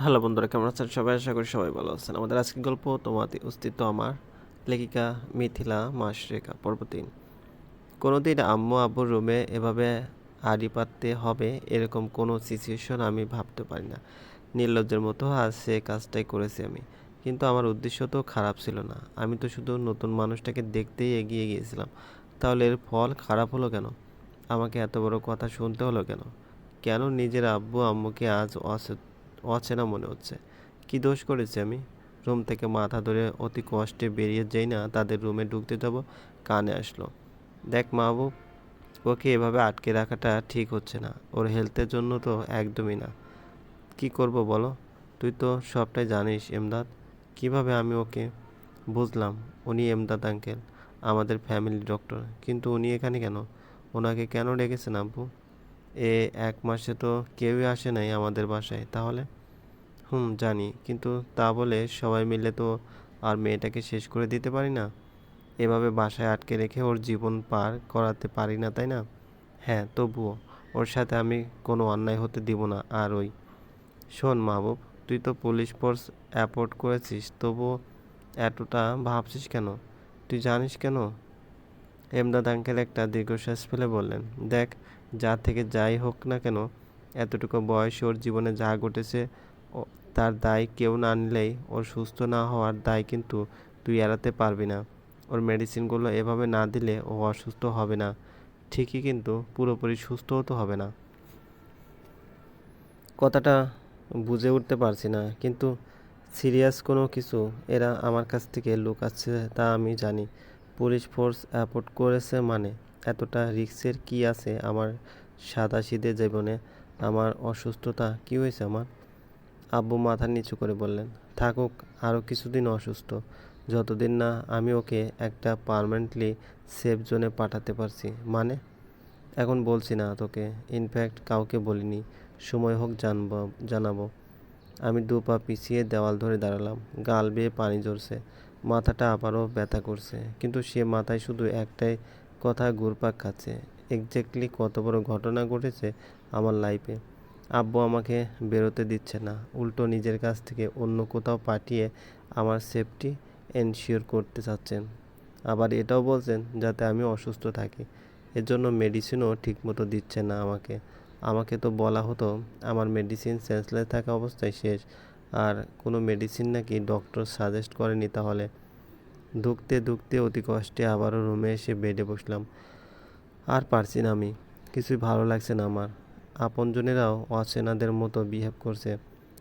Hello বন্ধুরা, কেমন আছেন সবাই? আশা করি সবাই ভালো আছেন। আমাদের আজকের গল্প তোমাতে অস্তিত্ব আমার। লেখিকা মিথিলা মাসরেখা পর্ব তিন কোনোদিন আম্মু আব্বুর রুমে এভাবে আড়ি পাততে হবে এরকম কোনো সিচুয়েশন আমি ভাবতে পারি না। নির্লজ্জের মতো আজ সে কাজটাই করেছি আমি। কিন্তু আমার উদ্দেশ্য তো খারাপ ছিল না। আমি তো শুধু নতুন মানুষটাকে দেখতেই এগিয়ে গিয়েছিলাম। তাহলে এর ফল খারাপ হলো কেন? আমাকে এত বড় কথা শুনতে হলো কেন? কেন নিজের আব্বু আম্মুকে আজ অসে অচেনা মনে হচ্ছে। কি দোষ করেছি আমি? রুম থেকে মাথা ধরে অতি কষ্টে বেরিয়ে যাই না তাদের রুমে ঢুকতে যাব, কানে আসলো। দেখ মাহবুব, ওকে এভাবে আটকে রাখাটা ঠিক হচ্ছে না। ওর হেলথের জন্য তো একদমই না। কি করব বলো? তুই তো সবটাই জানিস এমদাদ কীভাবে আমি ওকে? বুঝলাম, উনি এমদাদ আঙ্কেল, আমাদের ফ্যামিলি ডক্টর। কিন্তু উনি এখানে কেন? ওনাকে কেন ডেকেছেন আব্বু? এ এক মাসে তো কেউই আসে নাই আমাদের বাসায়, তাহলে? হুম, জানি। কিন্তু তা বলে সবাই মিলে তো আর মেয়েটাকে শেষ করে দিতে পারি না। এভাবে বাসায় আটকে রেখে ওর জীবন পার করাতে পারি না, তাই না? হ্যাঁ তবুও। ওর সাথে আমি কোনো অন্যায় হতে দিব না, আর ওই। শোন মাহবুব, তুই তো পুলিশ ফোর্স অ্যাপোর্ট করেছিস, তবুও এতটা ভাবছিস কেন? তুই জানিস কেন? এমদাদ আঙ্কেল একটা দীর্ঘশ্বাস ফেলে বললেন, দেখ যা থেকে যাই হোক না কেন, এতটুকু বয়স ওর জীবনে যা ঘটেছে তার দায় কেউ না নিলেই ওর সুস্থ না হওয়ার দায় কিন্তু তুই এড়াতে পারবি না। ওর মেডিসিনগুলো এভাবে না দিলে ও অসুস্থ হবে না। ঠিকই কিন্তু পুরোপুরি সুস্থও তো হবে না। কথাটা বুঝে উঠতে পারছি না, কিন্তু সিরিয়াস কোনো কিছু এরা আমার কাছ থেকে লুকাচ্ছে তা আমি জানি। পুলিশ ফোর্স অ্যাপোর্ট করেছে মানে এতটা রিস্কের কি আছে আমার সাদাসিধে জীবনে? আমার অসুস্থতা কি হয়েছে আমার? আব্বু মাথা নিচু করে বললেন, থাকুক আরও কিছুদিন অসুস্থ। যতদিন না আমি ওকে একটা পার্মানেন্টলি সেফ জোনে পাঠাতে পারছি। মানে? এখন বলছি না তোকে। ইনফ্যাক্ট কাউকে বলিনি। সময় হোক জানব, জানাব। আমি দু পা পিছিয়ে দেওয়াল ধরে দাঁড়ালাম। গাল বেয়ে পানি ঝরছে। মাথাটা আবারও ব্যথা করছে। কিন্তু সে মাথায় শুধু একটাই কথা ঘুরপাক খাচ্ছে। এক্স্যাক্টলি কত বড় ঘটনা ঘটেছে আমার লাইফে আব্বু আমাকে বেরোতে দিচ্ছে না। উল্টো নিজের কাছ থেকে অন্য কোথাও পাঠিয়ে আমার সেফটি এনশিওর করতে চাচ্ছেন। আবার এটাও বলছেন যাতে আমি অসুস্থ থাকি। এর জন্য মেডিসিনও ঠিকমতো দিচ্ছে না আমাকে। আমাকে তো বলা হতো, আমার মেডিসিন সেন্সলেস থাকা অবস্থায় শেষ। আর কোনো মেডিসিন নাকি ডক্টর সাজেস্ট করেনি তাহলে। ধুকতে ধুকতে অতি কষ্টে আবারও রুমে এসে বেডে বসলাম। আর পারছি না আমি। কিছুই ভালো লাগছে না আমার। আপনজনেরাও অচেনাদের মতো বিহেভ করছে।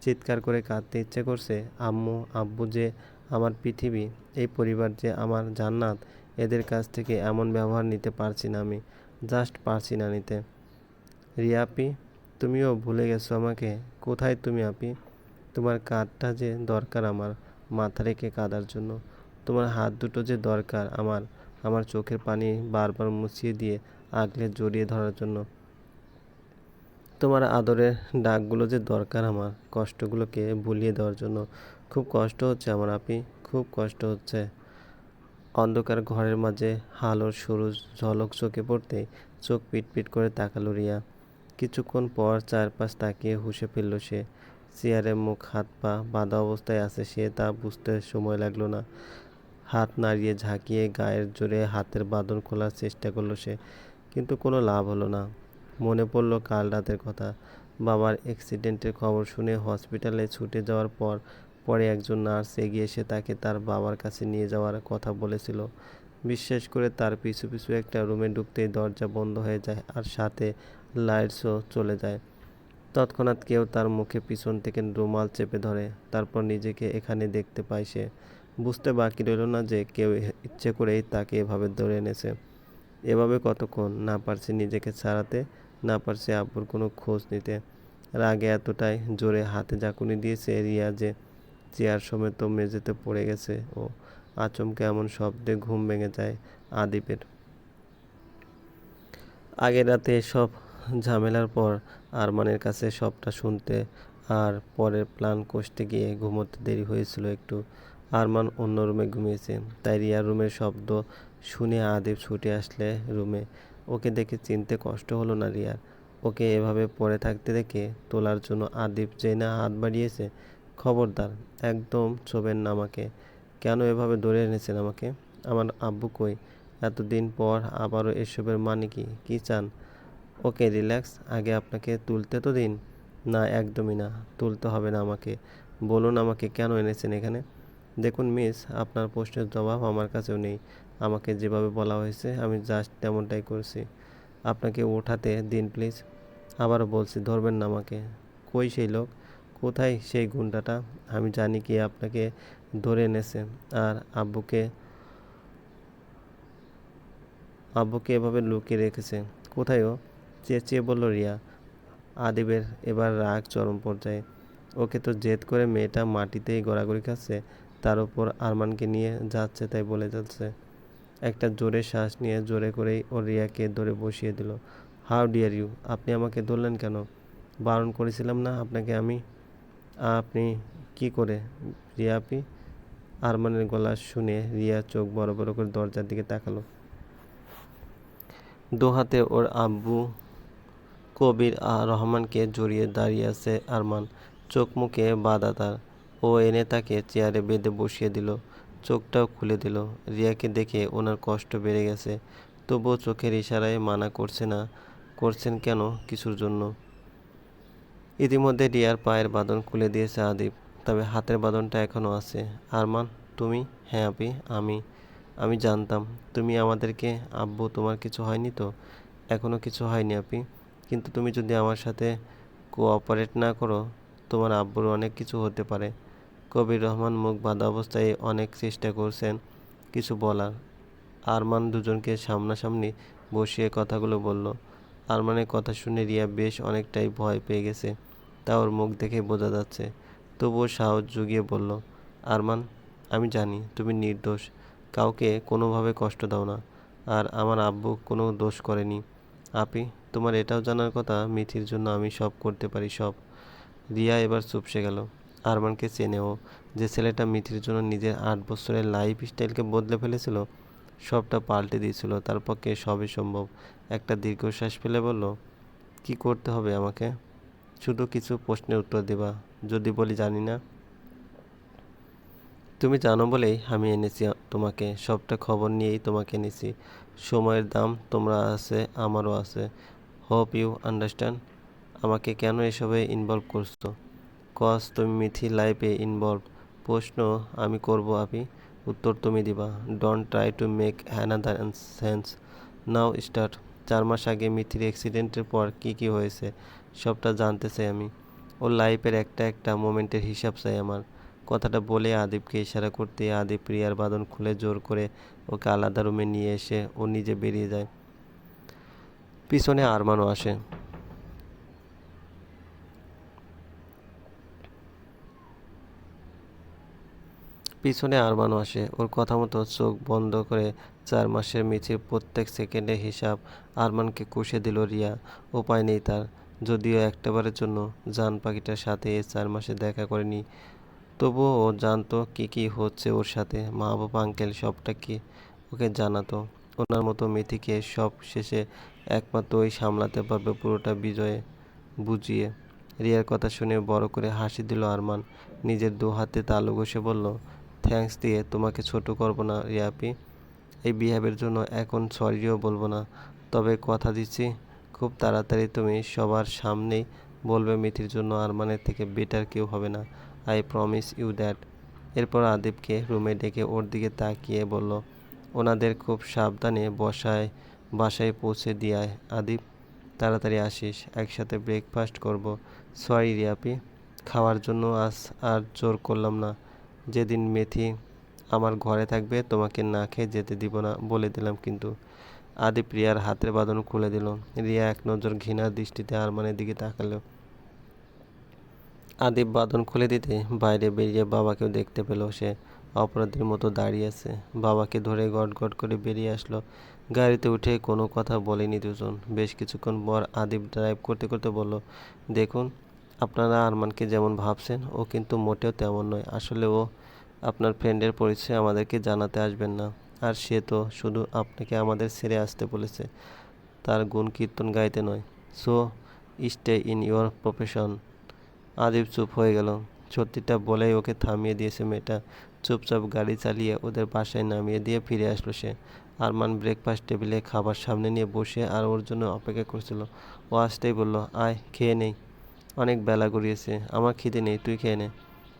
চিৎকার করে কাঁদতে ইচ্ছে করছে, আম্মু, আব্বু যে আমার পৃথিবী, এই পরিবার যে আমার জান্নাত, এদের কাছ থেকে এমন ব্যবহার নিতে পারছি না আমি। জাস্ট পারছি না নিতে। রিয়াপি তুমিও ভুলে গেছো আমাকে। কোথায় তুমি আপি? তোমার কাঁধটা যে দরকার আমার, মাথা রেখে কাঁদার জন্য। তোমার হাত দুটো যে দরকার আমার আমার চোখের পানি বারবার মুছিয়ে দিয়ে আগলে জড়িয়ে ধরার জন্য। তোমার আদরের ডাকগুলো যে দরকার আমার, কষ্টগুলোকে ভুলিয়ে দেওয়ার জন্য। খুব কষ্ট হচ্ছে আমার আপি, খুব কষ্ট হচ্ছে। অন্ধকার ঘরের মাঝে হালোর সরু ঝলক চোখে পড়তেই চোখ পিটপিট করে তাকালো রিয়া। কিছুক্ষণ পর চারপাশ তাকিয়ে হুঁশে ফেলল সে। চেয়ারে মুখ, হাত পা বাঁধা অবস্থায় আছে সে, তা বুঝতে সময় লাগল না। হাত নাড়িয়ে ঝাঁকিয়ে গায়ের জোরে হাতের বাঁধন খোলার চেষ্টা করল সে, কিন্তু কোনো লাভ হলো না। মনে পড়ল কাল রাতের কথা। বাবার অ্যাক্সিডেন্টের খবর শুনে হসপিটালে ছুটে যাওয়ার পর, পরে একজন নার্স এগিয়ে এসে তাকে তার বাবার কাছে নিয়ে যাওয়ার কথা বলেছিল। বিশ্বাস করে তার পিছু পিছু একটা রুমে ঢুকতেই দরজা বন্ধ হয়ে যায় আর সাথে লাইটসও চলে যায়। তৎক্ষণাৎ কেউ তার মুখে পিছন থেকে রুমাল চেপে ধরে, তারপর নিজেকে এখানে দেখতে পায় সে। বুঝতে বাকি রইল না যে কেউ ইচ্ছে করেই তাকে এভাবে ধরে এনেছে। এভাবে কতক্ষণ না পারছে নিজেকে ছাড়াতে, না পারছে আব্বুর কোনো খোঁজ নিতে। রাগে এতটাই জোরে হাতে ঝাঁকুনি দিয়েছে রিয়া যে চেয়ার সমেত মেঝেতে পড়ে গেছে ও আচমকে এমন শব্দে ঘুম ভেঙে যায় আদিপের। আগের রাতে সব ঝামেলার পর আরমানের কাছে সবটা শুনতে আর পরের প্ল্যান কষতে গিয়ে ঘুমোতে দেরি হয়েছিল একটু। আরমান অন্য রুমে ঘুমিয়েছে তাই রিয়ার রুমের শব্দ শুনে আদিপ ছুটে আসলে রুমে। ওকে দেখে চিনতে কষ্ট হলো না রিয়ার। ওকে এভাবে পড়ে থাকতে দেখে তোলার জন্য আদিপ যেই না হাত বাড়িয়েছে, খবরদার, একদম ছোবেন না আমাকে। কেন এভাবে ধরে এনেছেন আমাকে? আমার আব্বু কই? এতদিন পর আবারও এসবের মানে কি? কী চান? ওকে, রিল্যাক্স, আগে আপনাকে তুলতে তো দিন? না, একদমই না, তুলতে হবে না আমাকে। বলুন আমাকে কেন এনেছেন এখানে? দেখুন মিস, আপনার প্রশ্নের জবাব আমার কাছেও নেই। আমাকে যেভাবে বলা হয়েছে, আমি জাস্ট তেমনটাই করছি। আপনাকে ওঠাতে দিন প্লিজ আবারও বলছি, ধরবেন না আমাকে। কই সেই লোক? কোথায় সেই গুন্ডাটা? আমি জানি কি আপনাকে ধরে এনেছে। আর আব্বুকে আব্বুকে এভাবে লুকিয়ে রেখেছে। কোথায় ও? চেঁচিয়ে বলল, রিয়া, আদিবের এবার রাগ চরম পর্যায়ে। ওকে তো জেদ করে মেয়েটা মাটিতেই গড়াগড়ি খাচ্ছে। তার উপর আরমানকে নিয়ে যাচ্ছে, তাই বলে যাচ্ছে। একটা জোরে শ্বাস নিয়ে জোরে করেই ও রিয়াকে ধরে বসিয়ে দিল। হাউ ডিয়ার ইউ, আপনি আমাকে ধরলেন কেন? বারণ করেছিলাম না আপনাকে আমি? আপনি কি করে? রিয়া আপনি? আরমানের গলা শুনে রিয়া চোখ বড় বড় করে দরজার দিকে তাকালো। দু হাতে ওর আব্বু কবির আর রহমানকে জড়িয়ে দাঁড়িয়ে আছে আরমান। চোখ মুখে বাধা তার। ও এনে তাকে চেয়ারে বেঁধে বসিয়ে দিল, চোখটাও খুলে দিল। রিয়াকে দেখে ওনার কষ্ট বেড়ে গেছে। তবুও চোখের ইশারায় মানা করছে না, করছেন কেন কিছুর জন্য? ইতিমধ্যে রিয়ার পায়ের বাঁধন খুলে দিয়েছে আদিব, তবে হাতের বাঁধনটা এখনও আছে। আরমান, তুমি? হ্যাঁ আপি, আমি। আমি জানতাম, তুমি আমাদেরকে, আব্বু, তোমার কিছু হয়নি তো? এখনও কিছু হয়নি আপি। কিন্তু তুমি যদি আমার সাথে কোঅপারেট না করো, তোমার আব্বুর অনেক কিছু হতে পারে। কবির রহমান মুখ বাঁধা অবস্থায় অনেক চেষ্টা করছেন কিছু বলার। আরমান দুজনকে সামনাসামনি বসিয়ে কথাগুলো বলল। আরমানের কথা শুনে রিয়া বেশ অনেকটাই ভয় পেয়ে গেছে। তা ওর মুখ দেখে বোঝা যাচ্ছে। তবুও সাহস জুগিয়ে বলল, আরমান, আমি জানি তুমি নির্দোষ। কাউকে কোনোভাবে কষ্ট দাও না। আর আমার আব্বু কোনো দোষ করেনি। আপি, তোমার এটাও জানার কথা? মিথির জন্য আমি সব করতে পারি, সব। রিয়া এবার চুপসে গেল। আরমানকে চেনেও যে ছেলেটা মিথির জন্য নিজের আট বছরের লাইফ স্টাইলকে বদলে ফেলেছিল, সবটা পাল্টে দিয়েছিল, তার পক্ষে সবই সম্ভব। একটা দীর্ঘশ্বাস ফেলে বলল, কি করতে হবে আমাকে? শুধু কিছু প্রশ্নের উত্তর দেবা, যদি বলি জানি না। তুমি জানো বলেই আমি এনেছি তোমাকে, সবটা খবর নিয়েই তোমাকে এনেছি। সময়ের দাম তোমরা আছে, আমারও আছে। হোপ ইউ আন্ডারস্ট্যান্ড আমাকে কেন এসবে ইনভলভ করছ? কজ তুমি মিথি লাইফে ইনভলভ প্রশ্ন, আমি করব আপি? উত্তর তুমি দিবা। Don't try to make another sense now start চার মাস আগে মিথির অ্যাক্সিডেন্টের পর কি কি হয়েছে, সবটা জানতে চাই আমি। ওর লাইফের একটা একটা মোমেন্টের হিসাব চাই আমার। কথাটা বলে আদিবকে ইশারা করতে আদিব প্রিয়ার বাঁধন খুলে জোর করে ওকে আলাদা রুমে নিয়ে এসে ও নিজে বেরিয়ে যায়। পিছনে আরমানও আসে। পিছনে আরমানও আসে। ওর কথা মতো চোখ বন্ধ করে চার মাসের মিছির প্রত্যেক সেকেন্ডে হিসাব আরমানকে কষে দিল রিয়া। উপায় নেই তার। যদিও একটাবারের জন্য জান পাখিটার সাথে এই চার মাসে দেখা করেনি, তবুও ও জানতো কী কী হচ্ছে ওর সাথে। মা বাবা আঙ্কেল সবটা কি ওকে জানাতো। ওনার মতো মেথিকে সব শেষে একমাত্র ওই সামলাতে পারবে পুরোটা বিজয়ে বুঝিয়ে। রিয়ার কথা শুনে বড় করে হাসি দিল আরমান। নিজের দু হাতে তালু ঘষে বলল থ্যাঙ্কস দিয়ে তোমাকে ছোট করব না রিয়াপি। এই বিহেভের জন্য এখন সরিও বলব না। তবে কথা দিচ্ছি, খুব তাড়াতাড়ি তুমি সবার সামনেই বলবে মিথির জন্য আরমানের থেকে বেটার কেউ হবে না। আই প্রমিস ইউ দ্যাট এরপর আদিবকে রুমে ডেকে ওর দিকে তাকিয়ে বলল, ওনাদের খুব সাবধানে বসায়, বাসায় পৌঁছে দিয়ে আদিব, তাড়াতাড়ি আসিস, একসাথে ব্রেকফাস্ট করব। সরি রিয়াপি, খাওয়ার জন্য আজ আর জোর করলাম না। যেদিন মেথি আমার ঘরে থাকবে, তোমাকে না খেয়ে যেতে দিব না, বলে দিলাম কিন্তু। আদি প্রিয়ার হাতের বাঁধন খুলে দিল। রিয়া এক নজর ঘৃণার দৃষ্টিতে আরমানের দিকে তাকালো। আদিব বাঁধন খুলে দিতে বাইরে বেরিয়ে বাবাকেও দেখতে পেল। সে অপরাধীর মতো দাঁড়িয়ে আছে। বাবাকে ধরে গট গট করে বেরিয়ে আসলো। গাড়িতে উঠে কোনো কথা বলেনি দুজন। বেশ কিছুক্ষণ পর আদিব ড্রাইভ করতে করতে বলল, দেখুন, আপনারা আরমানকে যেমন ভাবছেন, ও কিন্তু মোটেও তেমন নয়। আসলে ও আপনার ফ্রেন্ডের পরিচয় আমাদেরকে জানাতে আসবেন না। আর সে তো শুধু আপনাকে আমাদের ছেড়ে আসতে বলেছে। তার গুণ কীর্তন গাইতে নয়। So stay in your profession Adib চুপ হয়ে গেল। সত্যিটা বলেই ওকে থামিয়ে দিয়েছে মেয়েটা। চুপচাপ গাড়ি চালিয়ে ওদের বাসায় নামিয়ে দিয়ে ফিরে আসলো সে। আরমান ব্রেকফাস্ট টেবিলে খাবার সামনে নিয়ে বসে আর ওর জন্য অপেক্ষা করছিল। ও আসতেই বলল, আয়, খেয়ে নেই। অনেক বেলা গড়িয়েছে। আমার খিদে নেই, তুই খেয়ে নে।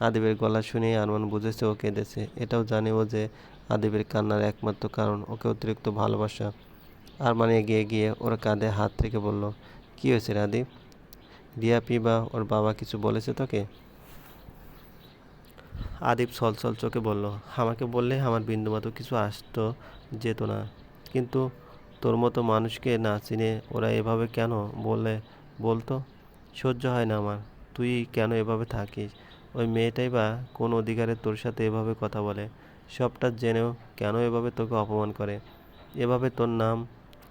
আদিবের গলা শুনেই আরমান বুঝেছে ও কেঁদেছে। এটাও জানে ও যে আদিবের কান্নার একমাত্র কারণ ওকে অতিরিক্ত ভালোবাসা। আরমান এগিয়ে গিয়ে ওর কাঁধে হাত রেখে বলল, কী হয়েছে আদিব রিয়াপি বা ওর বাবা কিছু বলেছে তোকে? আদিব ছলছল চোখে বলল, আমাকে বললে আমার বিন্দুমাত্র কিছু আসতো যেত না। কিন্তু তোর মতো মানুষকে না চিনে ওরা এভাবে কেন বলে বলতো? সহ্য হয় না আমার। তুই কেন এভাবে থাকিস? ওই মেয়েটাই বা কোন অধিকারে তোর সাথে এভাবে কথা বলে? সবটা জেনেও কেন এভাবে তোকে অপমান করে? এভাবে তোর নাম?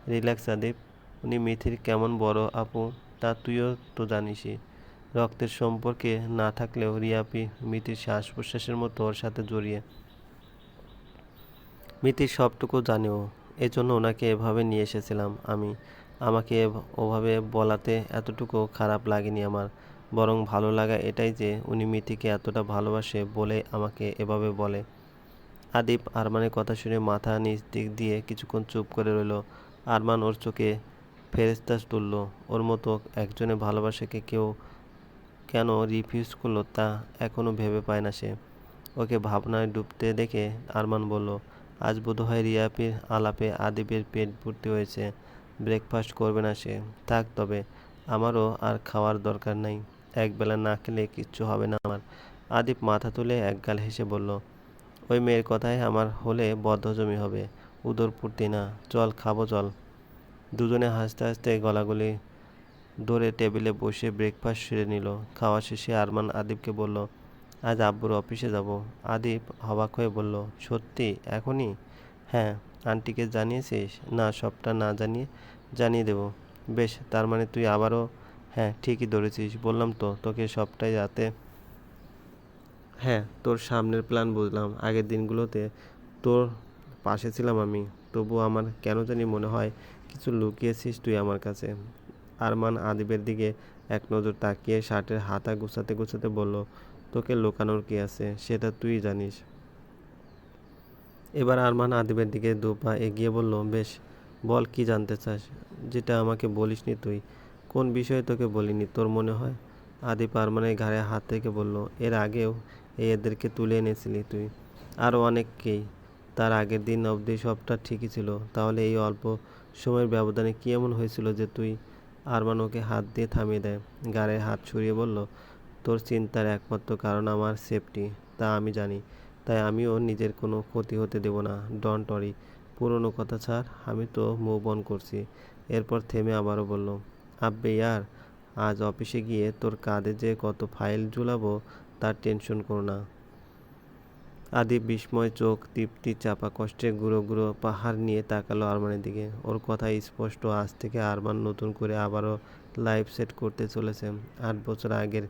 রিল্যাক্স আদিব, উনি মিথির কেমন বড় আপু তা তুইও তো জানিসই। রক্তের সম্পর্কে না থাকলেও রিয়াপি মিতির শ্বাস প্রশ্বাসের মতো ওর সাথে জড়িয়ে। মিতির সবটুকু জানেও, এজন্য ওনাকে এভাবে নিয়ে এসেছিলাম আমি। আমাকে ওভাবে বলাতে এতটুকু খারাপ লাগেনি আমার। বরং ভালো লাগা এটাই যে উনি মিতিকে এতটা ভালোবাসে বলে আমাকে এভাবে বলে। আদিপ আরমানের কথা শুনে মাথা নিচ দিক দিয়ে কিছুক্ষণ চুপ করে রইল। আরমান ওর চোখে ফেরেস্তা তুলল। ওর মতো একজনের ভালোবাসাকে কেউ কেন রিফিউজ করল তা এখনও ভেবে পায় না সে। ওকে ভাবনায় ডুবতে দেখে আরমান বলল, আজ বোধহয় রিয়াপির আলাপে আদিবের পেট ভর্তি হয়েছে। ব্রেকফাস্ট করবে না সে। থাক তবে, আমারও আর খাওয়ার দরকার নাই। একবেলা না খেলে কিচ্ছু হবে না আমার। আদিপ মাথা তুলে একগাল হেসে বলল, ওই মেয়ের কথায় আমার হলে বদ্ধজমি হবে। উদরপূর্তি না। চল, খাব, চল। দুজনে হাসতে হাসতে গলাগলি ধরে টেবিলে বসে ব্রেকফাস্ট সেরে নিল। খাওয়া শেষে আরমান আদিবকে বলল, আজ আব্বুর অফিসে যাব। আদিব অবাক হয়ে বলল, সত্যি? এখনই? হ্যাঁ আন্টিকে জানিয়েছিস? না, সবটা না জানিয়ে জানিয়ে দেব। বেশ, তার মানে তুই আবারও হ্যাঁ ঠিকই ধরেছিস। বললাম তো, তোকে সবটাই যাতে। হ্যাঁ তোর সামনের প্ল্যান বুঝলাম। আগের দিনগুলোতে তোর পাশে ছিলাম আমি। তবু আমার কেন জানি মনে হয় কিছু লুকিয়েছিস তুই আমার কাছে। আরমান আদিবের দিকে এক নজর তাকিয়ে শার্টের হাতা গুছাতে গুছাতে বলল, তোকে লুকানোর কি আছে? সেটা তুই জানিস। এবার আরমান আদিবের দিকে দু পা এগিয়ে বলল, বেশ, বল কি জানতে চাস? যেটা আমাকে বলিসনি তুই। কোন বিষয়ে তোকে বলিনি? তোর মনে হয়? আদি পারমানের ঘাড়ে হাত থেকে বলল, এর আগেও এদেরকে তুলে এনেছিলি তুই। আরও অনেককেই তার আগের দিন অবধি সবটা ঠিকই ছিল। তাহলে এই অল্প সময়ের ব্যবধানে কী এমন হয়েছিল যে তুই আরমান ওকে হাত দিয়ে থামিয়ে দেয়? গাড়ে হাত ছড়িয়ে বলল, তোর চিন্তার একমাত্র কারণ আমার সেফটি, তা আমি জানি। তাই আমিও নিজের কোনো ক্ষতি হতে দেব না। ডন টরি, পুরনো কথা ছাড়, আমি তো মুভ অন করছি। এরপর থেমে আবারও বলল আব্বে ইয়ার, আজ অফিসে গিয়ে তোর কাঁধে যে কত ফাইল ঝুলাবো, তার টেনশন করো না। আদি বিস্ময়, চোখ তৃপ্তি চাপা কষ্টে গুঁড়ো গুঁড়ো পাহাড় নিয়ে তাকালো আরমানের দিকে। ওর কথা স্পষ্ট, আজ থেকে আরমান নতুন করে আবারও লাইফ সেট করতে চলেছে। আট বছর আগের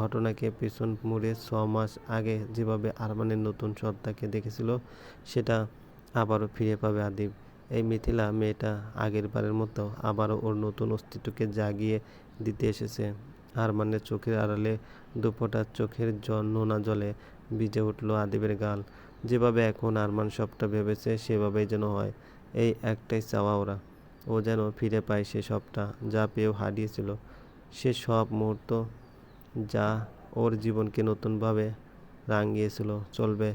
ঘটনাকে পিছন মুড়ে ছ মাস আগে যেভাবে আরমানের নতুন সত্তাকে দেখেছিল, সেটা আবারও ফিরে পাবে আদিব এই মিথিলা মেয়েটা আগের বারের মতো আবারও ওর নতুন অস্তিত্বকে জাগিয়ে দিতে এসেছে। আরমানের চোখের আড়ালে দুপোটা চোখের জল নোনা জলে ভিজে উঠল আদিবের গাল। যেভাবে এখন আরমান সবটা ভেবেছে, সেভাবেই যেন হয়। এই একটাই চাওয়া ওরা। ও যেন ফিরে পায় সে সবটা যা পেয়েও হারিয়েছিল। সে সব মুহূর্ত যা ওর জীবনকে নতুনভাবে রাঙিয়েছিল, চলবে